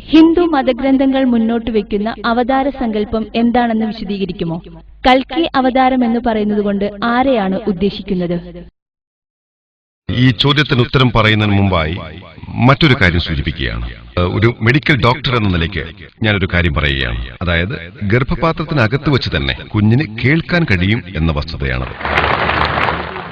ഹിന്ദു മതഗ്രന്ഥങ്ങൾ മുന്നോട്ട് വെക്കുന്ന അവതാര സങ്കല്പം എന്താണെന്ന് വിശദീകരിക്കുമോ? കൽക്കി അവതാരം എന്ന് പറയുന്നത് കൊണ്ട് ആരെയാണ് ഉദ്ദേശിക്കുന്നത്? ഈ ചോദ്യത്തിന് ഉത്തരം പറയുന്നതിന് മുമ്പായി മറ്റൊരു കാര്യം സൂചിപ്പിക്കുകയാണ്. ഒരു മെഡിക്കൽ ഡോക്ടർ എന്ന നിലയ്ക്ക് ഞാനൊരു കാര്യം പറയുകയാണ്. അതായത് ഗർഭപാത്രത്തിനകത്ത് വെച്ച് തന്നെ കുഞ്ഞിന് കേൾക്കാൻ കഴിയും എന്ന വസ്തുതയാണത്.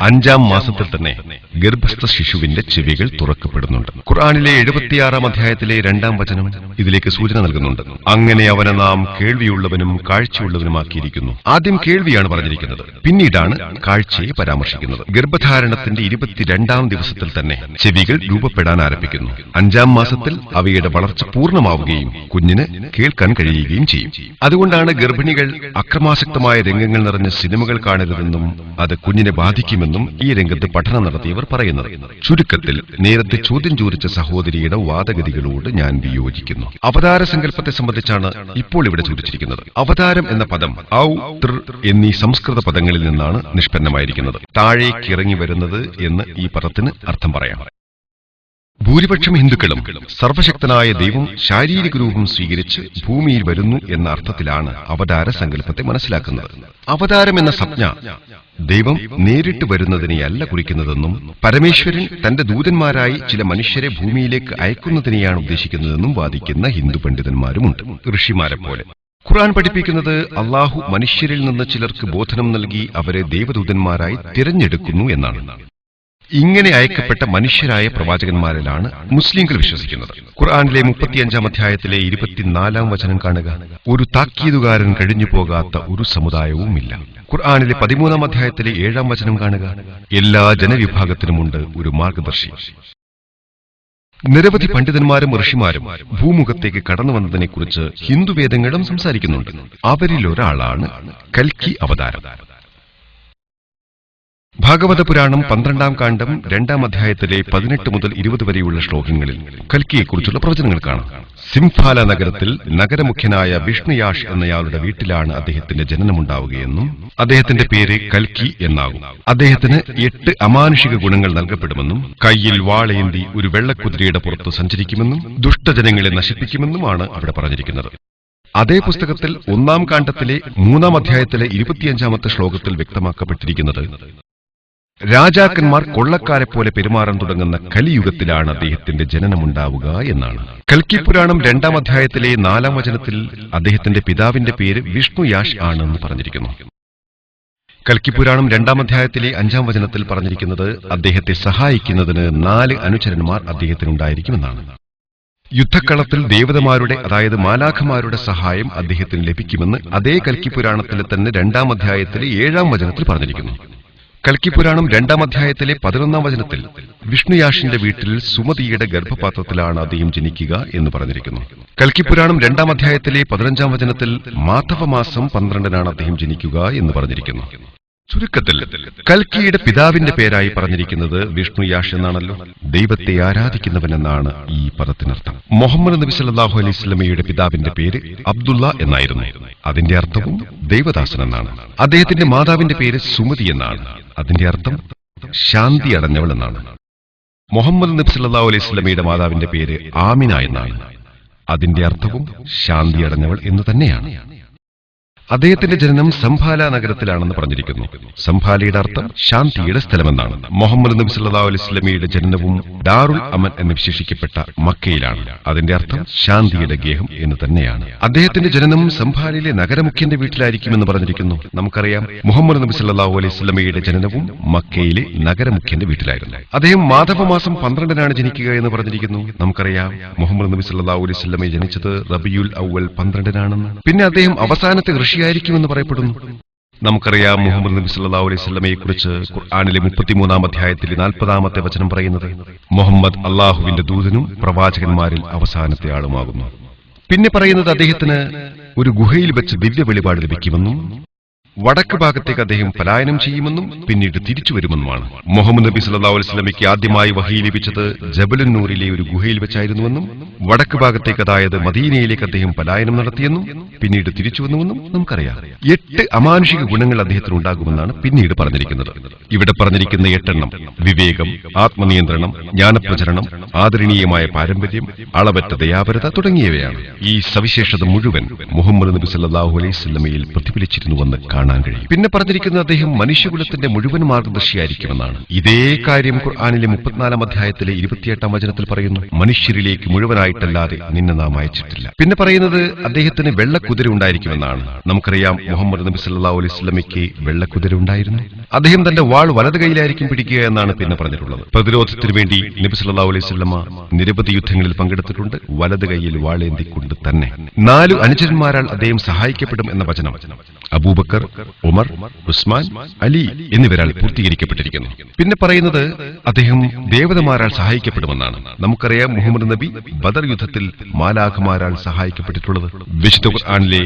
അഞ്ചാം മാസത്തിൽ തന്നെ ഗർഭസ്ഥ ശിശുവിന്റെ ചെവികൾ തുറക്കപ്പെടുന്നുണ്ട്. ഖുർആാനിലെ എഴുപത്തിയാറാം അധ്യായത്തിലെ രണ്ടാം വചനം ഇതിലേക്ക് സൂചന നൽകുന്നുണ്ട്. അങ്ങനെ അവനെ നാം കേൾവിയുള്ളവനും കാഴ്ചയുള്ളവനുമാക്കിയിരിക്കുന്നു. ആദ്യം കേൾവിയാണ് പറഞ്ഞിരിക്കുന്നത്. പിന്നീടാണ് കാഴ്ചയെ പരാമർശിക്കുന്നത്. ഗർഭധാരണത്തിന്റെ ഇരുപത്തിരണ്ടാം ദിവസത്തിൽ തന്നെ ചെവികൾ രൂപപ്പെടാൻ ആരംഭിക്കുന്നു. അഞ്ചാം മാസത്തിൽ അവയുടെ വളർച്ച പൂർണമാവുകയും കുഞ്ഞിന് കേൾക്കാൻ കഴിയുകയും ചെയ്യും. അതുകൊണ്ടാണ് ഗർഭിണികൾ അക്രമാസക്തമായ രംഗങ്ങൾ നിറഞ്ഞ സിനിമകൾ കാണരുതെന്നും അത് കുഞ്ഞിനെ ബാധിക്കുമെന്നും ഈ രംഗത്ത് പഠനം നടത്തിയവർ പറയുന്നത്. ചുരുക്കത്തിൽ നേരത്തെ ചോദ്യം ചോദിച്ച സഹോദരിയുടെ വാദഗതികളോട് ഞാൻ വിയോജിക്കുന്നു. അവതാര സങ്കല്പത്തെ സംബന്ധിച്ചാണ് ഇപ്പോൾ ഇവിടെ ചോദിച്ചിരിക്കുന്നത്. അവതാരം എന്ന പദം ഔ തൃ എന്നീ സംസ്കൃത പദങ്ങളിൽ നിന്നാണ് നിഷ്പന്നമായിരിക്കുന്നത്. താഴേക്കിറങ്ങി വരുന്നത് എന്ന് ഈ പദത്തിന് അർത്ഥം പറയാം. ഭൂരിപക്ഷം ഹിന്ദുക്കളും സർവശക്തനായ ദൈവം ശാരീരിക രൂപം സ്വീകരിച്ച് ഭൂമിയിൽ വരുന്നു എന്ന അർത്ഥത്തിലാണ് അവതാര സങ്കല്പത്തെ മനസ്സിലാക്കുന്നത്. അവതാരം എന്ന സംജ്ഞ ദൈവം നേരിട്ട് വരുന്നതിനെയല്ല കുറിക്കുന്നതെന്നും പരമേശ്വരൻ തന്റെ ദൂതന്മാരായി ചില മനുഷ്യരെ ഭൂമിയിലേക്ക് അയക്കുന്നതിനെയാണ് ഉദ്ദേശിക്കുന്നതെന്നും വാദിക്കുന്ന ഹിന്ദു പണ്ഡിതന്മാരുമുണ്ട്. ഋഷിമാരെ പോലെ. ഖുർആൻ പഠിപ്പിക്കുന്നത് അള്ളാഹു മനുഷ്യരിൽ നിന്ന് ചിലർക്ക് ബോധനം നൽകി അവരെ ദൈവദൂതന്മാരായി തിരഞ്ഞെടുക്കുന്നു എന്നാണ്. ഇങ്ങനെ അയക്കപ്പെട്ട മനുഷ്യരായ പ്രവാചകന്മാരിലാണ് മുസ്ലിംകൾ വിശ്വസിക്കുന്നത്. ഖുർആാനിലെ മുപ്പത്തിയഞ്ചാം അധ്യായത്തിലെ ഇരുപത്തിനാലാം വചനം കാണുക. ഒരു താക്കീതുകാരൻ കഴിഞ്ഞു പോകാത്ത ഒരു സമുദായവുമില്ല. ഖുർആാനിലെ പതിമൂന്നാം അധ്യായത്തിലെ ഏഴാം വചനം കാണുക. എല്ലാ ജനവിഭാഗത്തിനുമുണ്ട് ഒരു മാർഗദർശി. നിരവധി പണ്ഡിതന്മാരും ഋഷിമാരും ഭൂമുഖത്തേക്ക് കടന്നു വന്നതിനെക്കുറിച്ച് ഹിന്ദുവേദങ്ങളും സംസാരിക്കുന്നുണ്ട്. അവരിലൊരാളാണ് കൽക്കി അവതാരം. ഭാഗവത പുരാണം പന്ത്രണ്ടാം കാണ്ഡം രണ്ടാം അധ്യായത്തിലെ പതിനെട്ട് മുതൽ ഇരുപത് വരെയുള്ള ശ്ലോകങ്ങളിൽ കൽക്കിയെക്കുറിച്ചുള്ള പ്രവചനങ്ങൾ കാണാം. സിംഫാല നഗരത്തിൽ നഗരമുഖ്യനായ വിഷ്ണുയാഷ് എന്നയാളുടെ വീട്ടിലാണ് അദ്ദേഹത്തിന്റെ ജനനമുണ്ടാവുകയെന്നും അദ്ദേഹത്തിന്റെ പേര് കൽക്കി എന്നാകും. അദ്ദേഹത്തിന് എട്ട് അമാനുഷിക ഗുണങ്ങൾ നൽകപ്പെടുമെന്നും കയ്യിൽ വാളേന്തി ഒരു വെള്ളക്കുതിരയുടെ പുറത്ത് സഞ്ചരിക്കുമെന്നും ദുഷ്ടജനങ്ങളെ നശിപ്പിക്കുമെന്നുമാണ് അവിടെ പറഞ്ഞിരിക്കുന്നത്. അതേ പുസ്തകത്തിൽ ഒന്നാം കാണ്ഡത്തിലെ മൂന്നാം അധ്യായത്തിലെ ഇരുപത്തിയഞ്ചാമത്തെ ശ്ലോകത്തിൽ വ്യക്തമാക്കപ്പെട്ടിരിക്കുന്നത് രാജാക്കന്മാർ കൊള്ളക്കാരെ പോലെ പെരുമാറാൻ തുടങ്ങുന്ന കലിയുഗത്തിലാണ് അദ്ദേഹത്തിന്റെ ജനനമുണ്ടാവുക എന്നാണ്. കൽക്കി പുരാണം രണ്ടാം അധ്യായത്തിലെ നാലാം വചനത്തിൽ അദ്ദേഹത്തിന്റെ പിതാവിന്റെ പേര് വിഷ്ണു യാഷ് ആണെന്ന് പറഞ്ഞിരിക്കുന്നു. കൽക്കിപുരാണം രണ്ടാം അധ്യായത്തിലെ അഞ്ചാം വചനത്തിൽ പറഞ്ഞിരിക്കുന്നത് അദ്ദേഹത്തെ സഹായിക്കുന്നതിന് നാല് അനുചരന്മാർ അദ്ദേഹത്തിനുണ്ടായിരിക്കുമെന്നാണ്. യുദ്ധക്കളത്തിൽ ദേവതമാരുടെ അതായത് മാലാഖമാരുടെ സഹായം അദ്ദേഹത്തിന് ലഭിക്കുമെന്ന് അതേ കൽക്കിപുരാണത്തിലെ തന്നെ രണ്ടാം അധ്യായത്തിലെ ഏഴാം വചനത്തിൽ പറഞ്ഞിരിക്കുന്നു. കൽക്കി പുരാണം രണ്ടാം അധ്യായത്തിലെ പതിനൊന്നാം വചനത്തിൽ വിഷ്ണുയാഷിന്റെ വീട്ടിൽ സുമതിയുടെ ഗർഭപാത്രത്തിലാണ് അദ്ദേഹം ജനിക്കുക എന്ന് പറഞ്ഞിരിക്കുന്നു. കൽക്കിപുരാണം രണ്ടാം അധ്യായത്തിലെ പതിനഞ്ചാം വചനത്തിൽ മാധവമാസം പന്ത്രണ്ടിനാണ് അദ്ദേഹം ജനിക്കുക എന്ന് പറഞ്ഞിരിക്കുന്നു. ചുരുക്കത്തിൽ കൽക്കിയുടെ പിതാവിന്റെ പേരായി പറഞ്ഞിരിക്കുന്നത് വിഷ്ണുയാഷ് എന്നാണല്ലോ ദൈവത്തെ ആരാധിക്കുന്നവനെന്നാണ് ഈ പദത്തിനർത്ഥം. മുഹമ്മദ് നബി സല്ലാഹു അലൈഹി സ്വലമയുടെ പിതാവിന്റെ പേര് അബ്ദുള്ള എന്നായിരുന്നു. അതിന്റെ അർത്ഥവും ദൈവദാസൻ എന്നാണ് അദ്ദേഹത്തിന്റെ മാതാവിന്റെ പേര് സുമതി എന്നാണ്. അതിന്റെ അർത്ഥം ശാന്തി അടഞ്ഞവൾ എന്നാണ് മുഹമ്മദ് നബി സല്ലാഹു അലൈഹി സ്വലമയുടെ മാതാവിന്റെ പേര് ആമിന എന്നാണ്. അതിന്റെ അർത്ഥവും ശാന്തി അടഞ്ഞവൾ എന്ന് തന്നെയാണ്. അദ്ദേഹത്തിന്റെ ജനനം സംഭാല നഗരത്തിലാണെന്ന് പറഞ്ഞിരിക്കുന്നു. സംഭാലയുടെ അർത്ഥം ശാന്തിയുടെ സ്ഥലമെന്നാണ്. മുഹമ്മദ് നബി സല്ലാ അലൈഹി സ്വലമിയുടെ ജനനവും ഡാറുൽ അമൻ എന്ന് വിശേഷിക്കപ്പെട്ട മക്കയിലാണ്. അതിന്റെ അർത്ഥം ശാന്തിയുടെ ഗേഹം എന്ന് തന്നെയാണ്. അദ്ദേഹത്തിന്റെ ജനനം സംഭാലയിലെ നഗരമുഖ്യന്റെ വീട്ടിലായിരിക്കുമെന്ന് പറഞ്ഞിരിക്കുന്നു. നമുക്കറിയാം മുഹമ്മദ് നബി സല്ലല്ലാഹു അലൈഹി സ്വലമയുടെ ജനനവും മക്കയിലെ നഗരമുഖ്യന്റെ വീട്ടിലായിരുന്നു. അദ്ദേഹം മാധവമാസം പന്ത്രണ്ടിനാണ് ജനിക്കുക എന്ന് പറഞ്ഞിരിക്കുന്നു. നമുക്കറിയാം മുഹമ്മദ് നബി സല്ലല്ലാഹു അലൈഹി സ്വലമെ ജനിച്ചത് റബിയുൽ അവൽ പന്ത്രണ്ടിനാണെന്ന്. പിന്നെ അദ്ദേഹം അവസാനത്തെ ഋഷിയായിരിക്കുമെന്ന് പറയപ്പെടുന്നു. നമുക്കറിയാം മുഹമ്മദ് നബി സല്ലാ അലൈഹി സ്വലമയെ കുറിച്ച് ഖുർആാനിലെ മുപ്പത്തിമൂന്നാം അധ്യായത്തിലെ നാൽപ്പതാമത്തെ വചനം പറയുന്നത് മുഹമ്മദ് അള്ളാഹുവിന്റെ ദൂതനും പ്രവാചകന്മാരിൽ അവസാനത്തെ ആളുമാകുന്നു. പിന്നെ പറയുന്നത് അദ്ദേഹത്തിന് ഒരു ഗുഹയിൽ വെച്ച് ദിവ്യ വെളിപാട് ലഭിക്കുമെന്നും വടക്ക് ഭാഗത്തേക്ക് അദ്ദേഹം പലായനം ചെയ്യുമെന്നും പിന്നീട് തിരിച്ചു വരുമെന്നുമാണ്. മുഹമ്മദ് നബി സല്ലാ അലൈഹി വസല്ലമയ്ക്ക് ആദ്യമായി വഹി ലഭിച്ചത് ജബലുന്നൂരിലെ ഒരു ഗുഹയിൽ വെച്ചായിരുന്നുവെന്നും വടക്ക് ഭാഗത്തേക്ക് അതായത് മദീനയിലേക്ക് അദ്ദേഹം പലായനം നടത്തിയെന്നും പിന്നീട് തിരിച്ചു വന്നുവെന്നും നമുക്കറിയാം. എട്ട് അമാനുഷിക ഗുണങ്ങൾ അദ്ദേഹത്തിന് ഉണ്ടാകുമെന്നാണ് പിന്നീട് പറഞ്ഞിരിക്കുന്നത്. ഇവിടെ പറഞ്ഞിരിക്കുന്ന എട്ടെണ്ണം വിവേകം ആത്മനിയന്ത്രണം ജ്ഞാനപ്രചരണം ആദരണീയമായ പാരമ്പര്യം അളവറ്റ ദയാപരത തുടങ്ങിയവയാണ്. ഈ സവിശേഷത മുഴുവൻ മുഹമ്മദ് നബി സല്ലാഹു അലൈഹി സ്വലമയിൽ പ്രതിഫലിച്ചിരുന്നുവെന്ന് കാണാൻ കഴിയും. പിന്നെ പറഞ്ഞിരിക്കുന്ന അദ്ദേഹം മനുഷ്യകുലത്തിന്റെ മുഴുവൻ മാർഗദർശിയായിരിക്കുമെന്നാണ്. ഇതേ കാര്യം ഖുർആാനിലെ മുപ്പത്തിനാലാം അധ്യായത്തിലെ ഇരുപത്തിയെട്ടാം വചനത്തിൽ പറയുന്നു. മനുഷ്യരിലേക്ക് മുഴുവനായിട്ടല്ലാതെ നിന്നെ നാം അയച്ചിട്ടില്ല. പിന്നെ പറയുന്നത് അദ്ദേഹത്തിന് വെള്ളക്കുതിര ഉണ്ടായിരിക്കുമെന്നാണ്. നമുക്കറിയാം മുഹമ്മദ് നബി സല്ലാ അലൈഹി സ്വലമിക്ക് വെള്ളക്കുതിര ഉണ്ടായിരുന്നു. അദ്ദേഹം തന്റെ വാൾ വലത് കൈയിലായിരിക്കും പിടിക്കുക എന്നാണ് പിന്നെ പറഞ്ഞിട്ടുള്ളത്. പ്രതിരോധത്തിന് വേണ്ടി നബി സല്ലല്ലാഹു അലൈഹി വസല്ലമ നിരവധി യുദ്ധങ്ങളിൽ പങ്കെടുത്തിട്ടുണ്ട്. വലത് കൈയിൽ വാളേന്തിക്കൊണ്ട് തന്നെ. നാലു അനുചരന്മാരാൽ അദ്ദേഹം സഹായിക്കപ്പെടും എന്ന വചനം അബൂബക്കർ ഉമർ ഉസ്മാൻ അലി എന്നിവരാൾ പൂർത്തീകരിക്കപ്പെട്ടിരിക്കുന്നു. പിന്നെ പറയുന്നത് അദ്ദേഹം ദേവതമാരാൽ സഹായിക്കപ്പെടുമെന്നാണ്. നമുക്കറിയാം മുഹമ്മദ് നബി ബദർ യുദ്ധത്തിൽ മാലാഖമാരാൾ സഹായിക്കപ്പെട്ടിട്ടുള്ളത്. വിശുദ്ധ ഖുർആനിലെ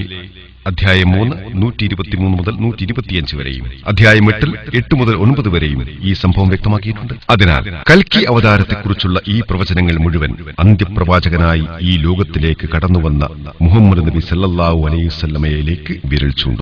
അധ്യായം മൂന്ന് നൂറ്റി ഇരുപത്തിമൂന്ന് മുതൽ നൂറ്റി ഇരുപത്തിയഞ്ച് വരെയും. അധ്യായം എട്ടിൽ എട്ട് മുതൽ ഒൻപത് വരെയും ഈ സംഭവം വ്യക്തമാക്കിയിട്ടുണ്ട്. അതിനാൽ കൽക്കി അവതാരത്തെക്കുറിച്ചുള്ള ഈ പ്രവചനങ്ങൾ മുഴുവൻ അന്ത്യപ്രവാചകനായി ഈ ലോകത്തിലേക്ക് കടന്നുവന്ന മുഹമ്മദ് നബി സല്ലാഹു അലൈഹി സ്വല്ലമയിലേക്ക് വിരൽ ചൂണ്ടും.